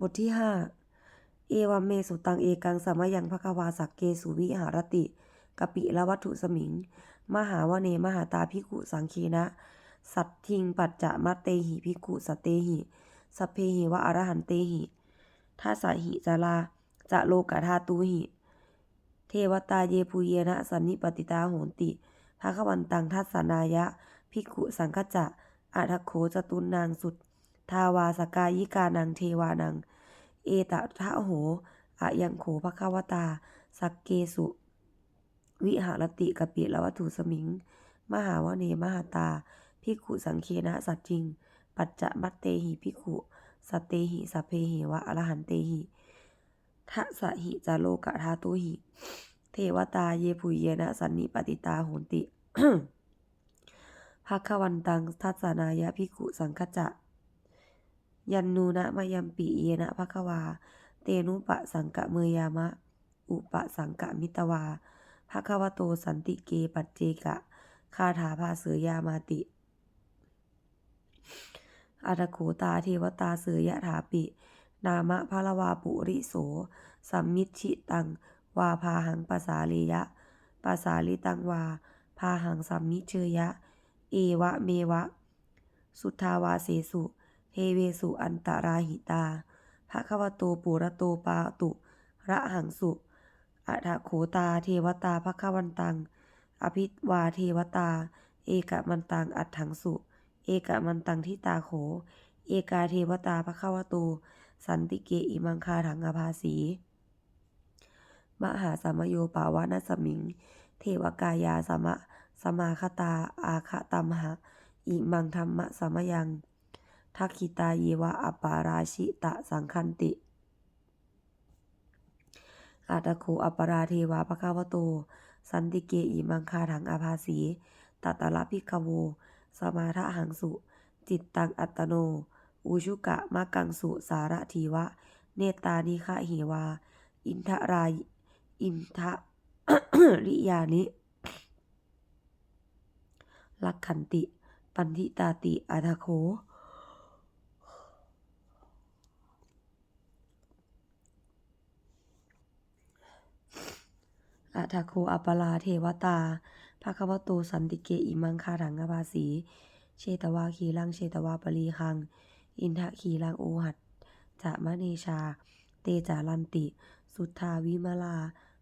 บทที่ห้าเอวามเมสุตังเอกังสมยังภควาสักเกสุวิหารติกปิละวัตถุสมิง มหาวเนมหาตาภิกุสังคีนะ สัตทิงปัจจะมัตเตหิภิกุสตเตหิสัพเพหิวะอรหันเตหิทัสสหิจาราจะโลกะธาตุหิ เทวตาเยภูเยนะสันนิปติตาโหนติภควันตังทัสนายะภิกุสังคจะอัทโขจตุนนางสุด ทาวาสกายิกานังเทวานัง เอตทะโหอะยังโขภควตา สักเกสุ วิหารติกปิละวัตถุสมิง มหาวเนมหาตาภิกขุสังเคนะสัจจิง ปัจจะมัตเตหิภิกขุสตเตหิสพเพหิวะอรหันเตหิทัสะหิจาโลกะธาตุหิ เทวตาเยปุเยนะสันนิปติตาโหนติภควันตังทัสสนายะภิกขุสังคจะ ยันนูนะมายัมปิเยนะภควา เตนุปะสังกะเมยามะ อุปะสังกะมิตวาภควโตสันติเกปัจเจกะ คาถาภาเสยามาติอัตโขตาเทวตาเสยถาปิ นามะพะละวาปุริโส สัมมิชิตัง วาพาหังปสาเลยะปสาลิตังวา พาหังสัมมิเชยะ เอวะเมวะ สุทธาวาเสสุ เทเวสุอันตราหิตาภะคะวโตปุระโตปาตุ ระหังสุ อัฏฐโขตาเทวตาภคะวันตัง อภิวาเทวตา เอกมันตังอัฏฐังสุ เอกมันตังทิตาโข เอกาเทวตาภคะวโต สันติเกอิมังคาถังอภาสี มหาสมโยปาวานัสมิง เทวกายาสมะสมาคตาอาคตัมหะ อิมังธรรมะสมยัง ทักขิตาเยวะอปาราชิตะสังคันติอาตโคอปราเทวาภควโต สันติเกอิมังคาถังอาภาสีตัตตละพิกโว สมาทะหังสุ จิตตังอัตโน อุชุกะมะกังสุสาระทีวะ เนตานิคะเหวา อินทรายอินทะริยานิลักขันติ ปันทิตาติอาทโค อัทโคอัปปลาเทวตาภควโตสันติเกอิมังคาถังอภาสีเชตวาคีลังเชตวาปรีคัง อินทะคีลังโอหัดจะมะเนชา เตจารันติ สุทธาวิมาลา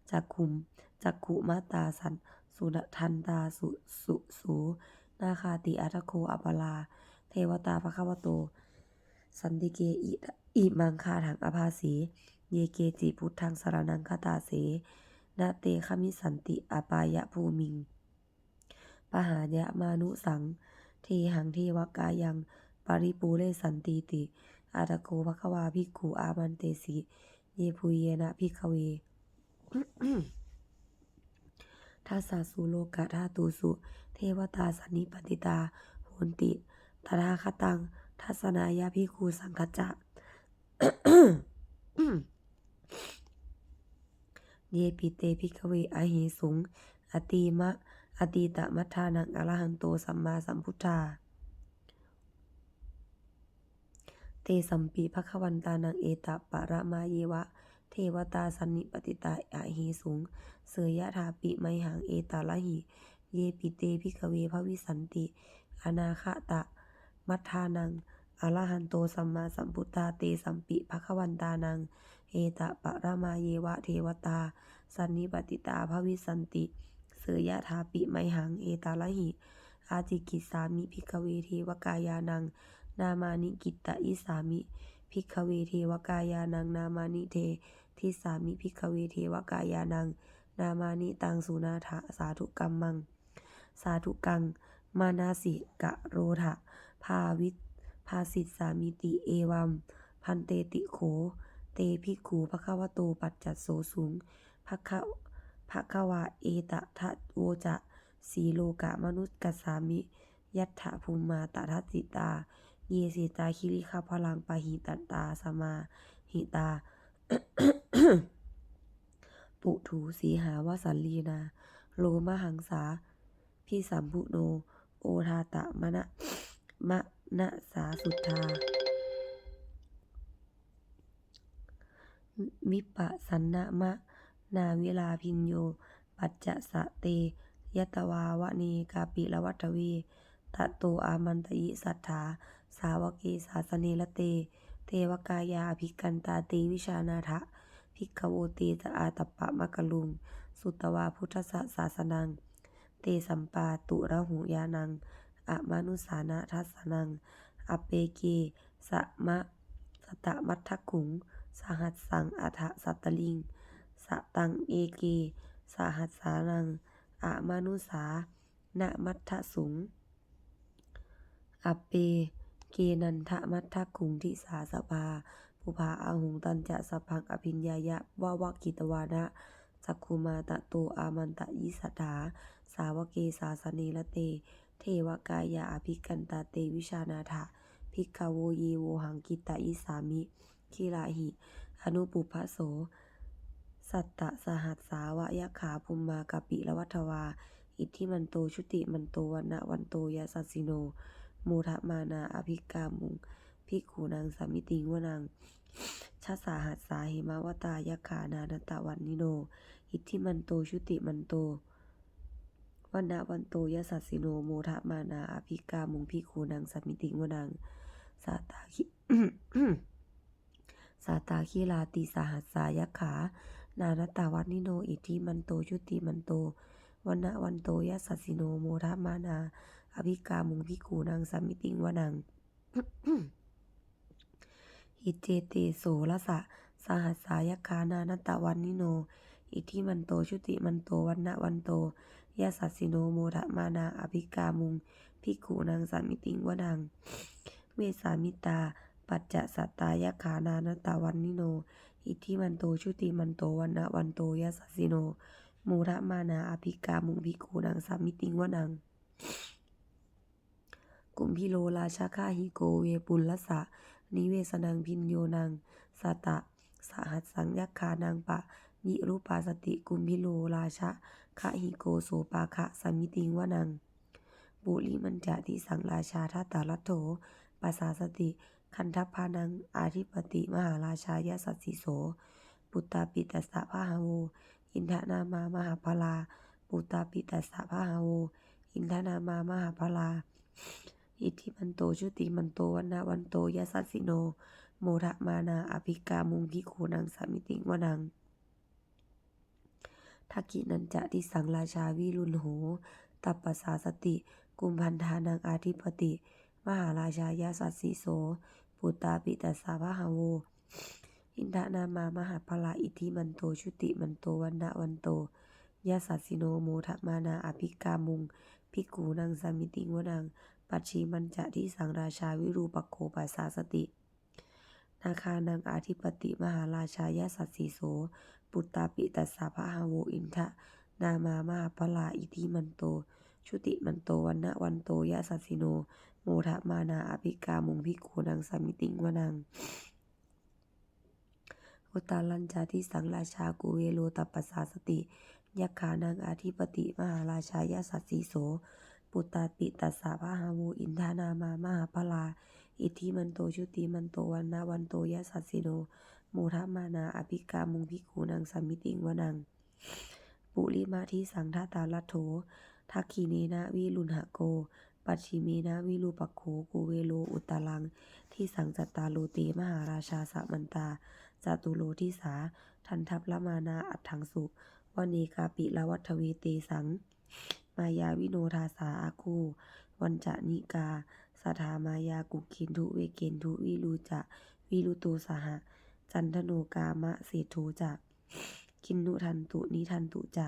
จักขุมจักขุมาตาสันสุนทันตาสุสุสูนาคาติอัทโคอัปปลา เทวตาภควโต สันติเกอิอิมังคาถังอภาสี เยเกจิพุทธังสรนังคตาเส นาเตคมิสันติอปายะภูมิง ปหายะมานุสัง เทหังเทวกายัง ปริปูเลสันติติ อาตโกภควาภิกขุอามันเตสิ เยภูเยนะภิกขเวทัสสะสุโลกะธาตุสุ เทวตาสันนิปติตาโหนติตถาคตัง ทัศนายาภิกขุสังคจะ เยปิเตภิกเวอหิสุง อติมะ อติตะมัทธานังอรหันโตสัมมาสัมพุทธา เตสัมปิภควันตานังเอตะปะระมาเยวะ เทวตาสันนิปติตาอหิสุง เสยยะถาปิไมหังเอตาละหิ เยปิเตภิกเวภวิสันติ อนาคตะ มัทธานังอรหันโตสัมมาสัมพุทธาเตสัมปิภควันตานัง เอตะปะระมาเยวะเทวตา สันนิปติตาภวิสันติ เสยยะถาปิไมหัง เอตาละหิ อาจิกิสามิภิกเวเทวกายานัง นามานิกิตตะอิสามิภิกเวเทวกายานัง นามานิเททิสามิภิกเวเทวกายานัง นามานิตังสุนาถะสาธุกัมมัง สาธุกัง มานาสิกะโรทะภาวิภาสิตสามิติเอวัม พันเตติโข เตภิกขูภควโตปัจจัตโสสุงภคะภควาเอตะทะโวจะสีโลกะมนุษย์กสสามิ ยัตถะภูมิมาตทัสิตา เยสิตาคิริคาพลังปะหิตัตตาสมาหิตา ปุถูสีหาวสันลีนา โลมหังสาพิสัมพุโน โอทาตะมะนะมะนะสาสุทธา วิปะสันนะมะ นาวิลาพินโย ปัจจะสะเต ยตวาวะเนกาปิละวัตเวตะโตอามันตยิสัทธา สาวกเกสาสเนละเต เทวกายาภิกันตาเตวิชานาทะภิกขโวเตจะอาตปะมะกะลุง สุตวาพุทธสศาสนัง เตสัมปาตุระหุยานังอะมานุสานะทัสสนัง อเปเกสะมะสตะมัททกุง สหัสสังอัฏฐสัตตลิงสะตังเอเก สหัสสานังอะมานุสานะมัททสุงอปเป เกนันทะมัททกุงทิสาสภาปุภาอาหุงตันจะสพังอภิญญายะวาวกิตวานะจักคุมาตะโตอามันตะยิสัทธาสาวกเกสาสเนละเต เทวกายาอภิกันตาเตวิชานาถะภิกขโวเยโวหังกิตะยิสามิ คิลาหิ อนุปุพพโส สัตตะสหัสสาวะยะขาภุมมากะปิละวัฏวา อิทธิมันโตชุติมันโตวันนะวันโตยะสัสสิโนโมทะมานาอภิกามุงภิกขุนางสามิติงวนังชาสาหัสสาหิมาวตายะขานานตะวันนิโน อิทธิมันโตชุติมันโตวันนะวันโตยะสัสสิโนโมทะมานาอภิกามุงภิกขุนางสามิติงวนังสาตาคิ สาตาคีลาติสหัสสายขา นานตาวัดนิโนอิทิมันโตชุติมันโตวันนะวันโตยะสัสิโนโมทะมานา อภิกามุงพิกูนางสามิติงวนังหิเจเตโสละสะสหัสสายคานานตะวันนิโน อิทิมันโตชุติมันโตวันนะวันโตยะสัสิโนโมทะมานา อภิกามุงพิกูนางสามิติงวนัง เวสามิตา ปัจจะสัตตายคานานตะวันนิโน อิทธิมันโตชุติมันโตวันนะวันโตยะสัสสิโนโมทะมานาอภิกามุงพิกูนางสามิติงวนัง กุมพิโลราชาคาหิโกเวปุลละสะ นิเวสนังพินโยนังสตะสหัสสังยักขานางปะยิรูปาสติกุมพิโลราชะคะหิโกโสปาคะสมิติงวนัง ปุริมันจะที่สังราชาทัตตาลัตโถปัสสาสติ คันทัพพานัง อาธิปติ มหาราชายาสัสสิโส ปุตตาปิตัสสะพะหาโว อินทนามามหาพลา ปุตตาปิตัสสะพะหาโว อินทนามามหาพลา อิทธิมันโตชุติมันโตวันนะวันโตยะสัสสิโน โมทะมานาอภิกามุงพิโคนังสามิติงวนังทักกินันจะที่สังราชาวิรุณโห ตัปปสาสติ กุมพันธานังอาธิปติ มหาราชายาสัสสิโส ปุตตาปิตัสสะพะหาโวอินทนามามหาพลาอิทิมันโตชุติมันโตวันนะวันโตยะสัสสิโนโมทมานาอภิกามุงพิกูนังสามิติงวนัง ปัจฉิมันจะที่สังราชาวิรูปโคปัสสาสติ นาคานังอาธิปติมหาราชายาสัสสีโส ปุตตาปิตัสสะพะหาโวอินทะ นามามหาพลาอิทิมันโต ชุติมันโตวันนะวันโตยะสัสสิโน โมทะมานาอภิกามุงพิกูนังสามิติงวนังอุตาลัญจาที่สังราชากุเวโลตัปปสาสติยักขานังอาธิปติมหาราชายาสัสสีโส ปุตตาปิตัสสะพะหาโวอินทานามามหาพลา อิทธิมันโตชุติมันโตวันนะวันโตยะสัสสิโนโมทะมานาอภิกามุงพิกูนังสามิติงวนัง ปุริมาทิสังทาตาลัโถทักขีเนนะวิลุณหะโก ปัจฉิเมนะวิรูปโขกูเวโลอุตตลัง ที่สังจัตตาโลเตมหาราชาสะมันตาจาตุโลทิสา ทันทัพละมานาอัตถังสุวเนกาปิละวัฏเวเตสัง มายาวิโนทาสาอาคู วันจะนิกาสถามายากุคินทุเวเกนทุวิรูจะวิรุโตสหจันทโนกามะเศรษโทจะคินนุทันตุนิทันตุจะ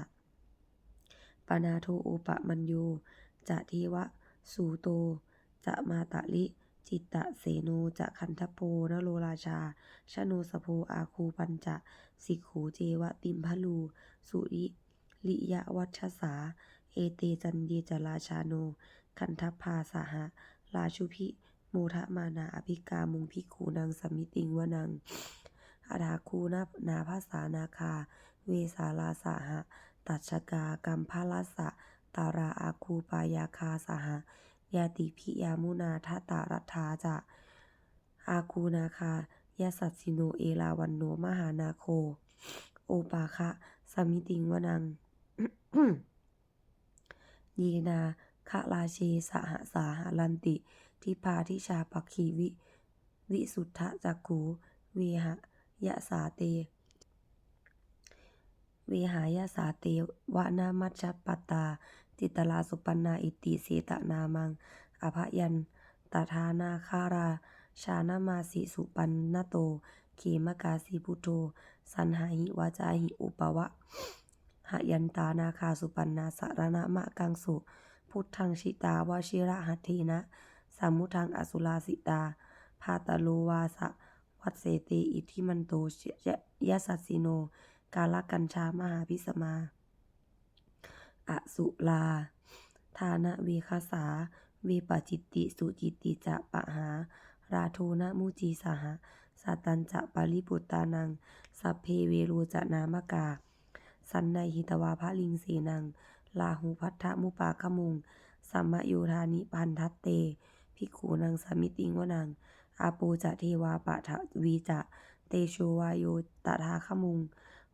ปนาโทโอปะมัญโยจะเทวะ สูโต จะมาตะลิจิตตะเสโนจะคันทโพนโรราชา ชโนสโพอาคูปัญจะสิกขูเจวะติมพลู สุริลิยะวัชสา เอเตจันเยจราชาโน คันทพาสหะราชุพิโมทะมานาอภิกามุงพิคูนางสมิติงวนังอาดาคูนานาภาษานาคา เวสาลาสหะ ตัชกากัมพาลัสสะ ตาราอาคูปายาคาสหยาติพิยามุนาทตารัฐาจะอาคูนาคายาสัสสิโนเอราวันโนมหานาโค โอปาคะสมิติงวนังเยนาคะราเชสหสาหารันติ ทิพาทิชาปักขีวิ วิสุทธจักขูเวหยสาเต เวหายสาเตวนามัชฌปตตา จิตลาสุปันนาอิติเสตะนามัง อภยันตทานาคารา ชานามาสิสุปันนโต เขมกาสีพุโธสันหาหิวาจาหิอุปวะหยันตานาคาสุปันนาสารณะมะกังสุพุทธังชิตาวชิระหัตถีนะสามุทังอสุลาสิตาพาตโลวาสะวัดเสเตอิทิมันโตยะสัสสิโน กาลกัญชามหาพิสมา อสุลา ทานะเวคสา เวปจิตติสุจิตติจะปะหา ราโทนะมุจีสหะสัตตัญจะปาริปุตตานัง สัพเพเวโรจะนามกา สันในหิตวาภลิงเสนัง ลาหูพัทธมุปาคมุง สัมมโยธานิพันทัตเต ภิกขุนังสมิติงวนัง อาโปจะเทวาปะทะวีจะ เตโชวายโยตถาคมุง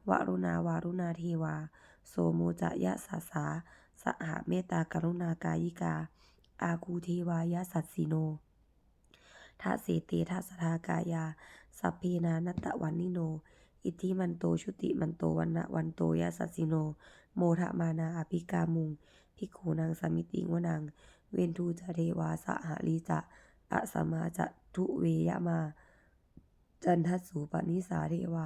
วรุณาวารุณาเทวา โสโมจะยะสาสาสหเมตตากรุณากายิกา อาคูเทวายะสัสสิโนทะเสเตทะสทากายา สัพเพนานัตวันนิโน อิทธิมันโตชุติมันโตวันนะวันโตยะสัสสิโน โมทะมานาอภิกามุงภิกขุนังสมิติงวนังเวนทูจะเทวาสหลีจะอะสมาจะทุเวยมา จันทสูปนิสาเทวา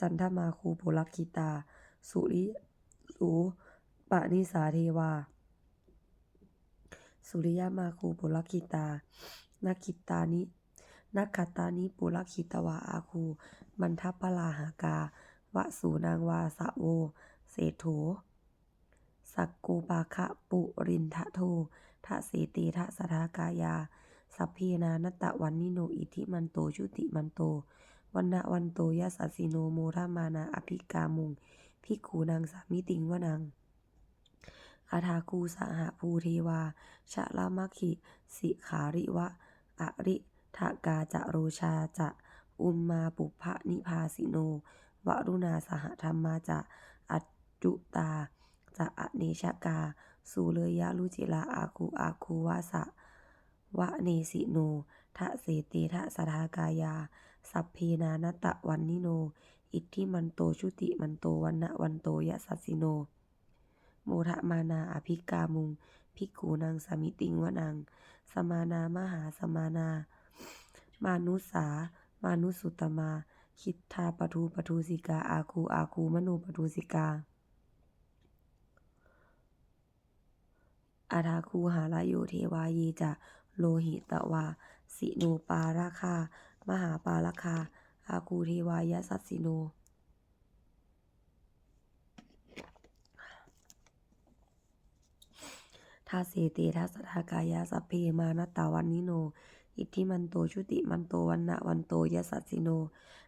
จันทมาคูปุลคิตา สุริ สูปนิสาเทวา สุริยมาคูปุลคิตานักขิตานินักขัตานิปุลคิตวาอาคู มันทัพพลาหากา วะสูนางวาสะโว เศโถสักกูปาคะปุรินทะโททะเสเตทะสทากายา สัพเพนานตตวันนิโนอิทิมันโตชุติมันโตวันนะวันโตยะสัสสิโนโมทมานาอภิกามุง ภิกขุนังสามิติงวนังอาทาคูสหภูเทวา ชะละมัคคิสิขาริวะ อริทากาจะโรชาจะอุมมาปุพะนิพาสิโน วรุณาสหธรรมาจะอัจจุตา จะอเนชกาสุเลยยะลุจิลาอาคูอาคูวาสะวะเนสิโนทะเสเตทะสทากายา สัพเพนานตตวันนิโน อิทธิมันโตชุติมันโตวันนะวันโตยะสัสสิโน โมทะมานาอภิกามุงภิกขุนังสมิติงวนัง สมานามหาสมานา มานุสา มานุสุตมา คิดทาปทูปทูสิกา อาคูอาคูมโนปทูสิกา อาทาคูหาลายโยเทวาเยจะโลหิตวา สิโนปาราคา มหาปาราคา อาคูเทวายะสัสสิโน ทาเสเตทัสทากายาสัพเพมานตาวันนิโน อิทธิมันโตชุติมันโตวันนะวันโตยะสัสสิโน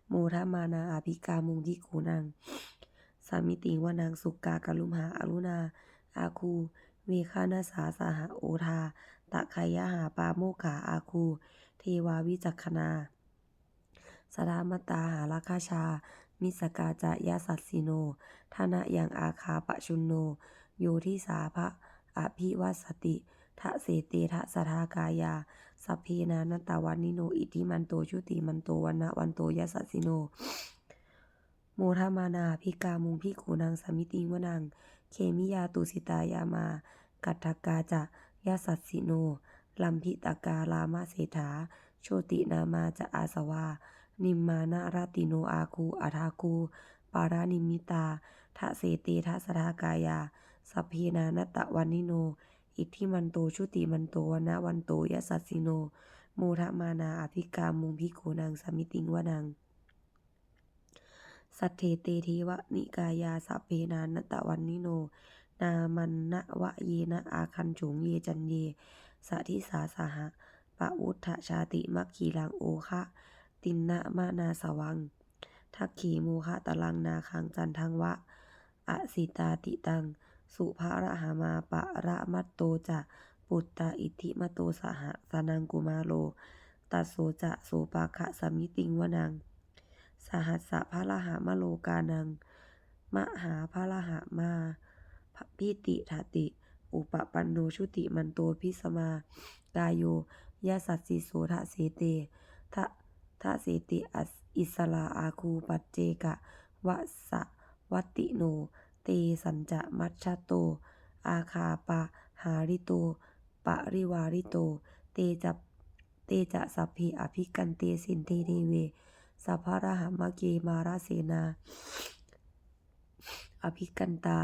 โมทะมานาอาภิกามุงทิคูนัง สามิติงวนังสุกากะลุมหาอรุณา อาคูเวคานาสาสหโอทาตะคยะหาปาโมขาอาคู เทวาวิจักขณา สดามตาหาราคาชา มิสกาจะยะสัสสิโนทนะยังอาคาปะชุนโน โยทิสาภะอภิวัสติทะเสเตทะสทากายาสัพเพนานตตวันนิโน อิทิมันโตชุติมันโตวันนะวันโตยะสัสสิโน โมทามานาภิกามุงภิกขุนังสมิติงวนัง เคมิยาตุสิตายามา กัตถกาจะยะสัสสิโน ลัมพิตากาลามาเศรษฐาโชตินามาจะอาสวา นิมมานาราติโนอาคูอาทาคูปารานิมิตาทะเสเตทะสทากายาสัพเพนานตตวันนิโน อิทธิมันโตชุติมันโตวันนะวันโตยะสัสสิโน โมทะมานาอภิกามุงภิโกนังสมิติงวนัง สัทเทเตเทวะนิกายาสัพเพนานตตวันนิโน นามันนะวะเยนะอาคันฉุงเยจันเยสะทิสาสหะปะอุทธชาติมัคคีลังโอคะ ตินนะมานาสวัง ทักขีโมคะตะลังนาคังจันทังวะ อสิตาติตัง สุภาระหามาปะระมัตโตจะปุตตาอิทิมโตสหะสนังกุมาโล ตัสโสจะโสปาคะสมิติงวนัง สหัสสะพะละหามโลกานัง มหาพะละหามาพิติทติ อุปปันโนชุติมันโตพิสมา กายโยยะสัสสิโสทะเสเตทะ ทะเสติอัสอิสลาอาคูปัจเจกะวะสะวัติโน เตสัญจะมัชชะโต อาคาปะหาริโต ปะริวาริโต เตจะเตจะสัพเพอภิกันเตสินเทเทเวสัพพะระหามะเกมาราเสนา อภิกันตา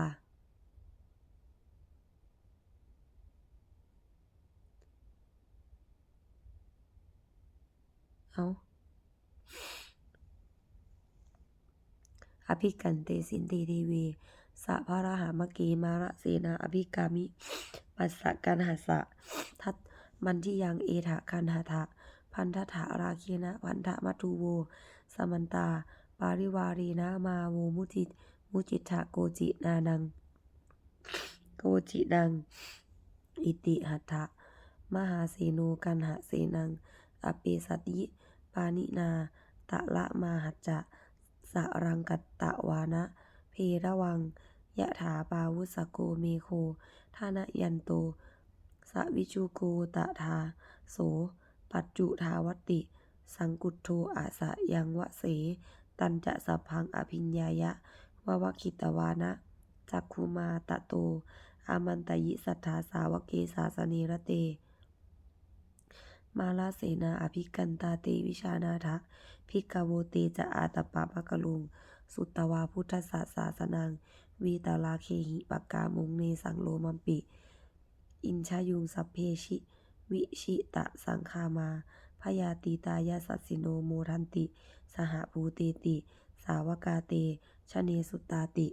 เอา อภิกันเตสินเตเทเวสัพพะรหามะเกมาระเสนาอภิกามิปัสสะกันหัสะทัตมันที่ยังเอถะกันหทะพันธถาราเคนะพันธะมัตุโว สมันตา ปาริวารีนะมาโวมุจิมุจิทะโกจินานัง โกจินัง อิติหัตถะมหาเสโนกันหะเสนัง อเปสัตยิปานินา ตะละมาหัจจะ สรังกัตตะวานะเพระวัง ยะถาปาวุสโกเมโคทานะยันโตสวิจูโกตะทา โส ปัจจุทาวติ สังกุทโทอาสะยังวะเส ตันจะสัพพังอภิญญายะวะวคิตวานะจักคุมาตะโต อามันตยิสัทธาสาวกเกสาสเนระเต มาลาเสนาอภิกันตาเตวิชานาทะพิกาโวเตจะอาตปะภะกะลุง สุตตวาพุทธศาสาสนัง วีตาลาเคหิปกกามุงเนสังโลมัมปิ อินชายุงสัพเพชิ วิชิตะสังคามาพยาตีตายาสัสิโนโมทันติ สหภูเตติ สาวกาเตชเนสุตตาติ